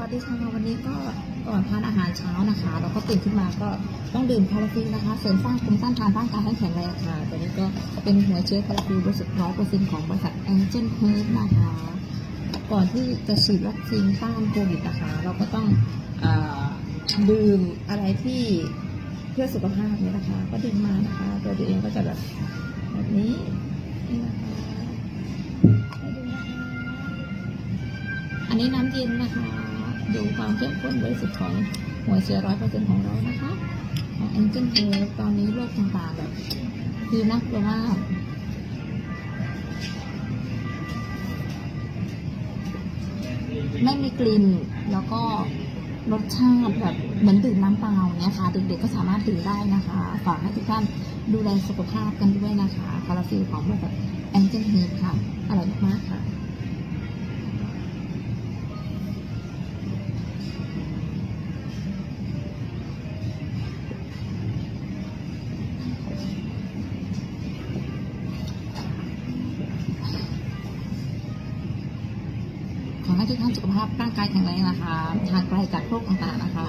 วัสดีค่ะวันนี้ก็ก่อนทานอาหารเช้านะคะเราก็ตื่นขึ้นมาก็ต้องดื่มคาราฟิลนะคะเสริมสร้างภูมิต้านทานร่างกายให้แข็งแรงค่ะตัวนี้ก็เป็นหัวเชื้อคาราฟิลบริสุทธิ์ร้อยเปอร์เซ็นต์ของบริษัทแองเจิลเฮิร์บนะคะ ก่อนที่จะฉีดวัคซีนต้านโควิดนะคะ เราก็ต้องอดื่มอะไรที่เพื่อสุขภาพเนี่ยนะคะ ก็ดื่มมานะคะ ตัวตัวเองก็จะแบบแบบนี้นี่นะคะให้ดูนะคะอันนี้น้ำเย็นนะคะ ดูความเข้มข้นบริสุทธิ์ของหัวเชื้อร้อยเปอร์เซ็นต์ของเรานะคะองแองเจิลเฮลตอนนี้โรคต่างๆแบบคือน่ากลัวมากไม่มีกลิ่นแล้วก็รสชาติแบบเหมือนดื่มน้ำเปล่าเนี่ยค่ะเด็กๆก็สามารถดื่มได้นะคะฝากให้ทุกท่านดูแลสุขภาพกันด้วยนะคะคาราฟิลของบริษัทแองเจิลเฮลค่ะอร่อยมากๆค่ะ ขอให้ทุกท่านสุขภาพร่างกายแข็งแรงนะคะทางไกลจากโรคต่างๆนะคะ